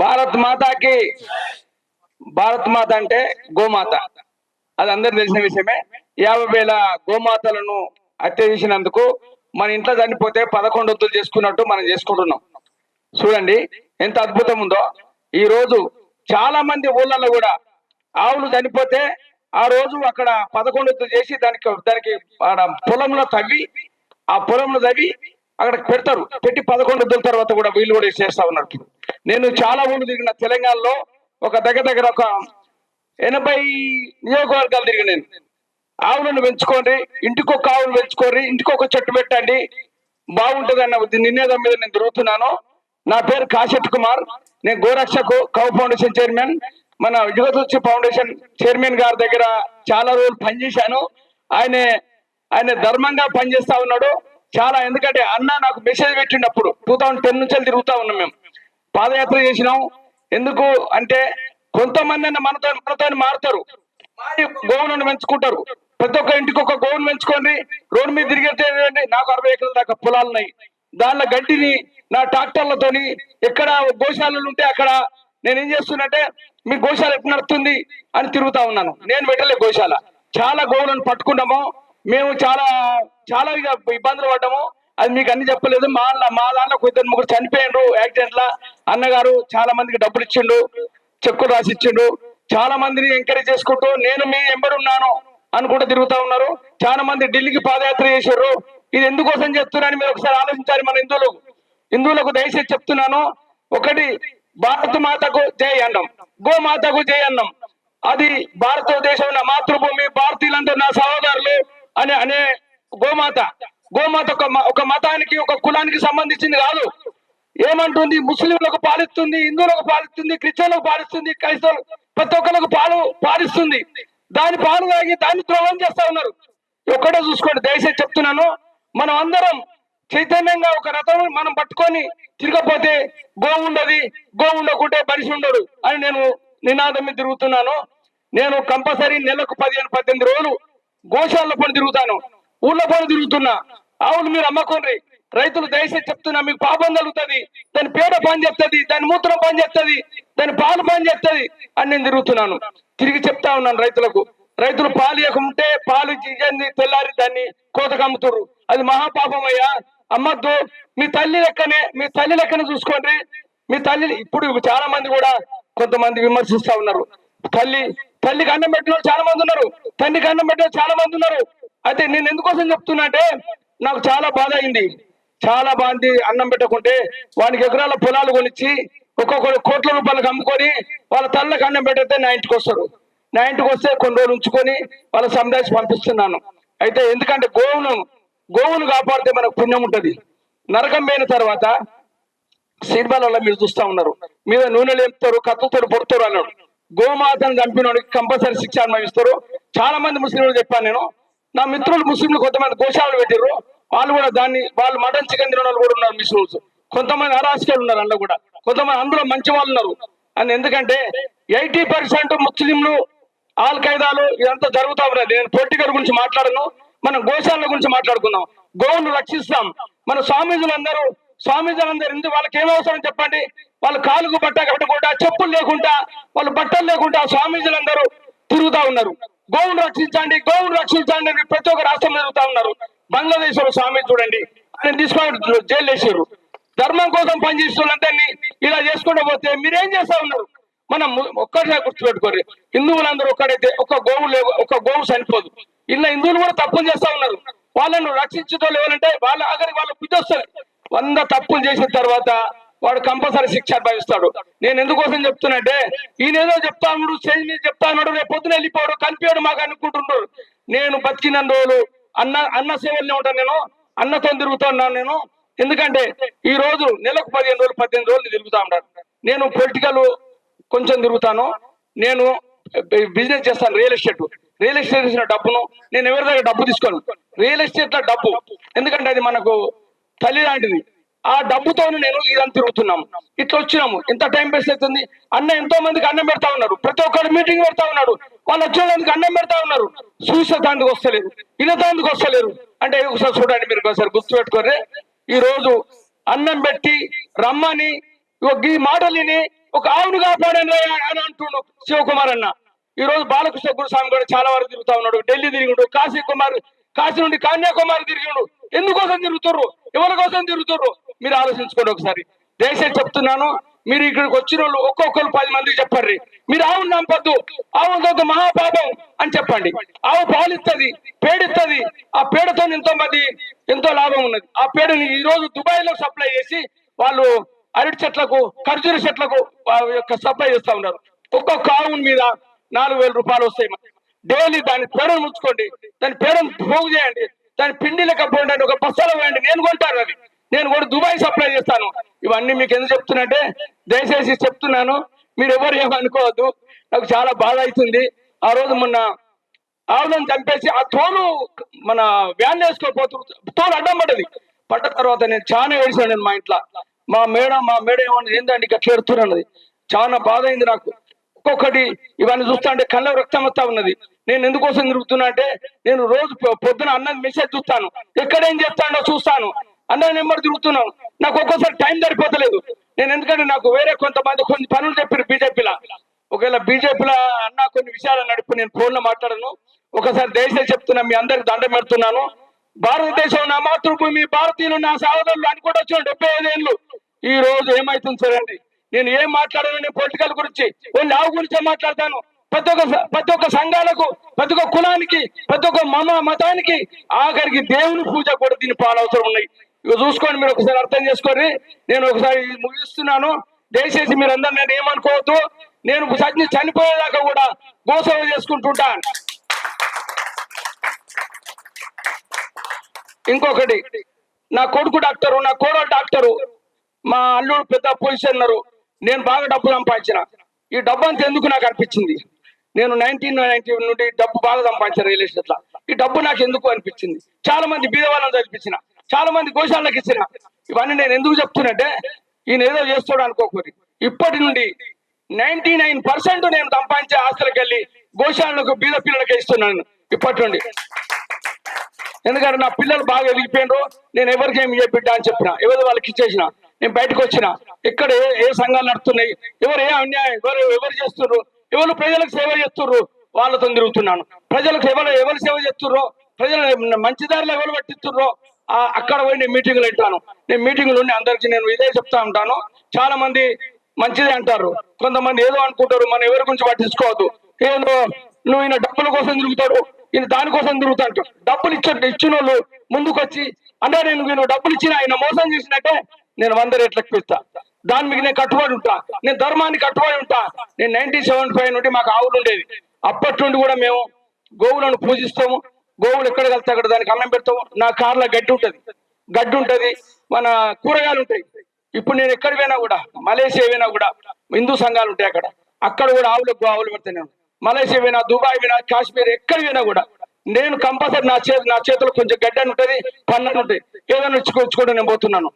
భారత్ మాతాకి భారత్ మాత అంటే గోమాత. అది అందరు తెలిసిన విషయమే. యాభై వేల గోమాతలను హత్య చేసినందుకు మన ఇంట్లో చనిపోతే పదకొండు వద్దులు చేసుకున్నట్టు మనం చేసుకుంటున్నాం. చూడండి ఎంత అద్భుతం ఉందో. ఈ రోజు చాలా మంది ఊళ్ళల్లో కూడా ఆవులు చనిపోతే ఆ రోజు అక్కడ పదకొండు వద్దులు చేసి దానికి దానికి పొలంలో తవ్వి ఆ పొలంలో తవ్వి అక్కడ పెడతారు. పెట్టి పదకొండు రోజుల తర్వాత కూడా వీళ్ళు కూడా చేస్తా ఉన్నారు. ఇప్పుడు. నేను చాలా ఊళ్ళు తిరిగిన తెలంగాణలో ఒక దగ్గర దగ్గర ఒక ఎనభై నియోజకవర్గాలు తిరిగి నేను. ఆవులను పెంచుకోండి ఇంటికొక ఆవులు పెంచుకోండి ఇంటికొక చెట్టు పెట్టండి. బాగుంటుంది అన్న నినాదం మీద నేను తిరుగుతున్నాను. నా పేరు కాశెట్ కుమార్. నేను గోరక్షకు కౌ ఫౌండేషన్ చైర్మన్. మన యుగతుచ్చి ఫౌండేషన్ చైర్మన్ గారి దగ్గర చాలా రోజులు పనిచేశాను. ఆయన ఆయన ధర్మంగా పనిచేస్తా ఉన్నాడు. చాలా ఎందుకంటే అన్న నాకు మెసేజ్ పెట్టినప్పుడు టూ థౌసండ్ టెన్ నుంచి తిరుగుతా ఉన్నాం మేము. పాదయాత్ర చేసినాం. ఎందుకు అంటే కొంతమంది అన్న మనతో మనతో మారుతారు. మారి గోవును పెంచుకుంటారు. ప్రతి ఒక్క ఇంటికి ఒక గోవును పెంచుకోండి. రోడ్డు మీద తిరిగితే నాకు అరవై ఎకరాల దాకా పొలాలు ఉన్నాయి. దానిలో గడ్డిని నా ట్రాక్టర్లతోని ఎక్కడ గోశాలలు ఉంటే అక్కడ నేను ఏం చేస్తున్నట్టే మీ గోశాల ఎప్పుడు నడుస్తుంది అని తిరుగుతా ఉన్నాను. నేను పెట్టలే గోశాల. చాలా గోవులను పట్టుకున్నాము. మేము చాలా చాలా ఇక ఇబ్బందులు పడ్డాము. అది మీకు అన్ని చెప్పలేదు. మా మా దాంట్లో ఒక ఇద్దరు ముగ్గురు చనిపోయిండ్రు యాక్సిడెంట్ లా అన్నగారు చాలా మందికి డబ్బులు ఇచ్చిండు చెక్కులు రాసి ఇచ్చిండు. చాలా మందిని ఎంకరేజ్ చేసుకుంటూ నేను మీ ఎంబడి ఉన్నాను అనుకుంటూ తిరుగుతా ఉన్నారు. చాలా మంది ఢిల్లీకి పాదయాత్ర చేశారు ఇది ఎందుకోసం చెప్తున్నారని మీరు ఒకసారి ఆలోచించాలి మన హిందువులకు హిందువులకు దయచేసి చెప్తున్నాను. ఒకటి భారత మాతకు జై అన్నం. గోమాతకు జై అన్నం. అది భారతదేశం మాతృభూమి భారతీయులందరూ నా సహోదరులు అనే అనే గోమాత మత ఒక మతానికి ఒక కులానికి సంబంధించింది కాదు. ఏమంటుంది? ముస్లింలకు పాలిస్తుంది హిందువులకు పాలిస్తుంది క్రిస్టియన్లకు పాలిస్తుంది క్రైస్తవులు ప్రతి ఒక్కరికి పాలు పాలిస్తుంది. దాని పాలు తాగి దాన్ని ద్రోహం చేస్తా ఉన్నారు. ఒక్కటే చూసుకోండి దయచేసి చెప్తున్నాను. మనం అందరం చైతన్యంగా ఒక రథం మనం పట్టుకొని తిరగపోతే గో ఉండదు గో ఉండకుంటే మనిషి ఉండడు అని నేను నినాదం మీద తిరుగుతున్నాను. నేను కంపల్సరీ నెలకు పదిహేను పద్దెనిమిది రోజులు గోశాల పని తిరుగుతాను. ఊళ్ళో పని తిరుగుతున్నా. ఆవులు మీరు అమ్మకోండి రైతులు దయచేసి చెప్తున్నా మీకు పాపం కలుగుతుంది. దాని పేడ పని చేస్తుంది దాని మూత్రం పని చేస్తుంది దాని పాలు పని చేస్తుంది అని నేను తిరుగుతున్నాను. తిరిగి చెప్తా ఉన్నాను రైతులకు. రైతులు పాలు ఇవ్వకుంటే పాలు ఇచ్చి తెల్లారి దాన్ని కోతకు అమ్ముతుర్రు. అది మహాపాపం అయ్యా. అమ్మద్దు. మీ తల్లి లెక్కనే మీ తల్లి లెక్కనే చూసుకోండి. మీ తల్లి ఇప్పుడు చాలా మంది కూడా కొంతమంది విమర్శిస్తా ఉన్నారు. తల్లి తల్లికి అన్నం పెట్టిన చాలా మంది ఉన్నారు. తండ్రికి అన్నం పెట్టిన చాలా మంది ఉన్నారు. అయితే నేను ఎందుకోసం చెప్తున్నా అంటే నాకు చాలా బాధ అయింది. చాలా బాగుంది అన్నం పెట్టకుంటే వానికి ఎకరాల పొలాలు కొనిచ్చి ఒక్కొక్క కోట్ల రూపాయలకు అమ్ముకొని వాళ్ళ తల్లకు అన్నం పెట్టితే నా ఇంటికి వస్తారు. నా ఇంటికి వస్తే కొన్ని రోజులు ఉంచుకొని వాళ్ళ సముదాయం పంపిస్తున్నాను. అయితే ఎందుకంటే గోవును గోవును కాపాడితే మనకు పుణ్యం ఉంటుంది. నరకం పోయిన తర్వాత సినిమాలలో మీరు చూస్తా ఉన్నారు. మీద నూనెలు ఎంపుతారు కత్తుతారు పొడుతారు అన్నాడు. గోమాతను చంపినోడికి కంపల్సరీ శిక్ష అనుభవిస్తారు. చాలా మంది ముస్లింలు చెప్పాను నేను. నా మిత్రులు ముస్లింలు కొంతమంది గోశాలను పెట్టారు వాళ్ళు కూడా దాన్ని వాళ్ళు మటన్ చికెన్ తినడం కూడా ఉన్నారు ముస్లింస్ కొంతమంది అరాచకాలు ఉన్నారు అందులో కూడా. కొంతమంది అందులో మంచి వాళ్ళు ఉన్నారు. అని ఎందుకంటే ఎయిటీ పర్సెంట్ ముస్లింలు ఆల్ ఖైదాలు ఇదంతా జరుగుతా ఉన్నది నేను పొలిటికల్ గురించి మాట్లాడను. మనం గోశాల గురించి మాట్లాడుకుందాం. గోవును రక్షిస్తాం. మన స్వామీజులందరూ స్వామీజులందరూ ఎందుకు వాళ్ళకి ఏమవసరం చెప్పండి? వాళ్ళు కాలుకు బట్ట కట్టుకుంటా చెప్పులు లేకుండా వాళ్ళు బట్టలు లేకుండా స్వామీజులందరూ తిరుగుతా ఉన్నారు. గోవును రక్షించండి గోవును రక్షించండి అని ప్రతి ఒక్క రాష్ట్రం తిరుగుతా ఉన్నారు. బంగ్లాదేశ్లో స్వామి చూడండి. ఆయన తీసుకొని జైలు వేసారు ధర్మం కోసం పనిచేస్తున్నందరినీ ఇలా చేసుకుంటూ పోతే మీరేం చేస్తా ఉన్నారు? మనం ఒక్కటే గుర్తుపెట్టుకోరు హిందువులందరూ ఒక్కడైతే ఒక గోవు లేవు ఒక గోవు చనిపోదు. ఇలా హిందువులు కూడా తప్పులు చేస్తా ఉన్నారు. వాళ్ళను రక్షించడం ఎవరంటే వాళ్ళ ఆఖరికి వాళ్ళ బుద్ధి వంద తప్పులు చేసిన తర్వాత వాడు కంపల్సరీ శిక్ష అనుభవిస్తాడు. నేను ఎందుకోసం చెప్తున్నంటే ఈయనేదో చెప్తా ఉన్నాడు స్టేజ్ మీద చెప్తా ఉన్నాడు రేపు పొద్దున వెళ్ళిపోడు కనిపించాడు మాకు అనుకుంటున్నాడు నేను బతికిన రోజులు అన్న అన్న సేవల్ని ఉంటాను నేను. అన్నతో తిరుగుతున్నాను నేను. ఎందుకంటే ఈ రోజు నెలకు పదిహేను రోజులు పద్దెనిమిది రోజులు తిరుగుతా ఉంటాను. నేను పొలిటికల్ కొంచెం తిరుగుతాను. నేను బిజినెస్ చేస్తాను రియల్ ఎస్టేట్. రియల్ ఎస్టేట్ చేసిన డబ్బును నేను ఎవరి దగ్గర డబ్బు తీసుకోను? రియల్ ఎస్టేట్లో డబ్బు. ఎందుకంటే అది మనకు తల్లి లాంటిది. ఆ డబ్బుతో నేను ఇదంతా తిరుగుతున్నాము. ఇట్లా వచ్చినాము. ఎంత టైం వేస్ట్ అవుతుంది. అన్న ఎంతో మందికి అన్నం పెడతా ఉన్నారు. ప్రతి ఒక్కరు మీటింగ్ పెడతా ఉన్నాడు. వాళ్ళు వచ్చిన అన్నం పెడతా ఉన్నారు. చూసే దానికి వస్తలేరు ఇలా దానికి వస్తలేరు అంటే ఒకసారి చూడండి మీరు ఒకసారి గుర్తు పెట్టుకోరే ఈ రోజు అన్నం పెట్టి రమ్మని ఒక ఈ మాటలిని ఒక ఆవును కాపాడని అని అంటుండు శివకుమార్ అన్న. ఈ రోజు బాలకృష్ణ గురుస్వామి కూడా చాలా వరకు తిరుగుతా ఉన్నాడు. ఢిల్లీ తిరిగిండు. కాశీ కుమార్ కాశీ నుండి కన్యాకుమారి తిరిగిండు. ఎందుకోసం తిరుగుతుర్రు? ఎవరి కోసం తిరుగుతుర్రు? మీరు ఆలోచించుకోండి ఒకసారి. దేశం చెప్తున్నాను మీరు ఇక్కడికి వచ్చిన వాళ్ళు ఒక్కొక్కరు పది మందికి చెప్పండి. మీరు ఆవును నమ్మద్దు ఆవు ఒక మహాపాపం అని చెప్పండి. ఆవు పాలిస్తుంది పేడిస్తుంది ఆ పేడతో ఎంతో మంది ఎంతో లాభం ఉన్నది. ఆ పేడని ఈ రోజు దుబాయ్లో సప్లై చేసి వాళ్ళు అరటి చెట్లకు ఖర్జూర చెట్లకు యొక్క సప్లై చేస్తా ఉన్నారు. ఒక్కొక్క ఆవు మీద నాలుగు వేల రూపాయలు వస్తాయి. డైలీ దాని పేడను ఉంచుకోండి దాని పేడను పోగు చేయండి. దాని పిండి లెక్క పోయండి ఒక బస్సాలో పోయండి. నేను కొంటాను అది. నేను కూడా దుబాయ్ సప్లై చేస్తాను. ఇవన్నీ మీకు ఎందుకు చెప్తున్నట్టే దయచేసి చెప్తున్నాను. మీరు ఎవరు ఏమనుకోవద్దు నాకు చాలా బాధ అవుతుంది. ఆ రోజు మొన్న ఆవులను చంపేసి ఆ తోలు మన వ్యాన్ వేసుకోపోతు తోలు అడ్డం పడ్డది. పడ్డ తర్వాత నేను చాలా ఏడిచాను నేను మా ఇంట్లో. మా మేడం మా మేడ ఏమన్నా ఏందండి ఇట్లా చేరుతున్నది చాలా బాధ అయింది నాకు. ఒక్కొక్కటి ఇవన్నీ చూస్తా అంటే కళ్ళ రక్తం వస్తా ఉన్నది. నేను ఎందుకోసం తిరుగుతున్నా అంటే నేను రోజు పొద్దున అన్నది మెసేజ్ చూస్తాను. ఎక్కడేం చేస్తాడో చూస్తాను. అన్న నెంబర్ తిరుగుతున్నాను. నాకు ఒక్కోసారి టైం సరిపోతలేదు. నేను ఎందుకంటే నాకు వేరే కొంతమంది కొన్ని పనులు చెప్పారు బీజేపీలో. ఒకవేళ బీజేపీలో అన్న కొన్ని విషయాలు నడిపి నేను ఫోన్లో మాట్లాడను. ఒకసారి దేశం చెప్తున్నా మీ అందరికి దండం పెడుతున్నాను. భారతదేశం నా మాతృభూమి భారతీయులు నా సహోదరులు అనుకుంటూ వచ్చిన డెబ్బై ఐదేళ్ళు ఈ రోజు ఏమైతుంది చూడండి. నేను ఏం మాట్లాడను నేను పొలిటికల్ గురించి ఓన్లీ ఆవు గురించే మాట్లాడతాను. ప్రతి ఒక్క ప్రతి ఒక్క సంఘాలకు ప్రతి ఒక్క కులానికి ప్రతి ఒక్క మమ మతానికి ఆఖరికి దేవుని పూజ కూడా దీని పాలవసరం ఉన్నాయి. ఇక చూసుకోండి మీరు ఒకసారి అర్థం చేసుకోండి. నేను ఒకసారి ముగిస్తున్నాను. దయచేసి మీరు అందరు నేను ఏమనుకోవద్దు. నేను సజ్ఞ చనిపోయేదాకా కూడా గోసేవ చేసుకుంటుంటాను ఇంకొకటి నా కొడుకు డాక్టరు నా కోడలు డాక్టరు మా అల్లుడు పెద్ద పొజిషన్నరు నేను బాగా డబ్బు సంపాదించిన. ఈ డబ్బు అంతా ఎందుకు నాకు అనిపించింది? నేను నైన్టీన్ నైన్టీ నుండి డబ్బు బాగా సంపాదించిన రియల్ ఎస్టేట్లో ఈ డబ్బు నాకు ఎందుకు అనిపించింది? చాలా మంది బీదవాళ్ళని చదివించిన. చాలా మంది గోశాలకు ఇచ్చిన. ఇవన్నీ నేను ఎందుకు చెప్తున్నట్టే ఈయన ఏదో చేస్తాడు అనుకోకూడదు. ఇప్పటి నుండి నైన్టీ నైన్ పర్సెంట్ నేను సంపాదించే ఆస్తులకు వెళ్ళి గోశాలకు బీద పిల్లలకి ఇస్తున్నాను ఇప్పటి నుండి. ఎందుకంటే నా పిల్లలు బాగా ఎదిగిపోయినరు. నేను ఎవరికి ఏమి బిడ్డ అని చెప్పిన ఎవరు వాళ్ళకి ఇచ్చేసిన నేను బయటకు వచ్చిన ఇక్కడ ఏ ఏ సంఘాలు నడుస్తున్నాయి ఎవరు ఏ అన్యాయం ఎవరు ఎవరు చేస్తున్నారు ఎవరు ప్రజలకు సేవ చేస్తుర్రు వాళ్ళతో తిరుగుతున్నాను. ప్రజలకు ఎవరు ఎవరు సేవ చేస్తుర్రో ప్రజలు మంచి దారిలో ఎవరు పట్టిస్తుర్రో అక్కడ పోయి నేను మీటింగ్లు పెట్టాను. నేను మీటింగ్లు ఉండి అందరికి నేను ఇదే చెప్తా ఉంటాను. చాలా మంది మంచిదే అంటారు. కొంతమంది ఏదో అనుకుంటారు మనం ఎవరి గురించి పట్టించుకోవద్దు. ఏదో నువ్వు ఈయన డబ్బుల కోసం తిరుగుతాడు ఈయన దానికోసం తిరుగుతాడు. డబ్బులు ఇచ్చే ఇచ్చిన వాళ్ళు ముందుకు వచ్చి అంటే నేను నేను డబ్బులు ఇచ్చిన ఆయన మోసం చేసినట్టే నేను వంద రేట్లకు ఇస్తా. దాని మీద నేను కట్టుబడి ఉంటా. నేను ధర్మాన్ని కట్టుబడి ఉంటా. నేను నైన్టీన్ సెవెంటీ ఫైవ్ నుండి మాకు ఆవులు ఉండేది అప్పటి నుండి కూడా మేము గోవులను పూజిస్తాము. గోవులు ఎక్కడ వెళ్తే అక్కడ దానికి అన్నం పెడతావు? నా కార్లో గడ్డి ఉంటుంది. గడ్డి ఉంటుంది. మన కూరగాయలు ఉంటాయి. ఇప్పుడు నేను ఎక్కడ పోయినా కూడా మలేషియా పోయినా కూడా హిందూ సంఘాలు ఉంటాయి అక్కడ. అక్కడ కూడా ఆవులకు ఆవులు పెడతాను మలేషియా పోయినా దుబాయ్ పోయినా కాశ్మీర్ ఎక్కడ పోయినా కూడా నేను కంపల్సరీ నా చేతి నా చేతిలో కొంచెం గడ్డని అని ఉంటది ఉంటుంది. ఏదైనా ఇచ్చుకో నేను పోతున్నాను.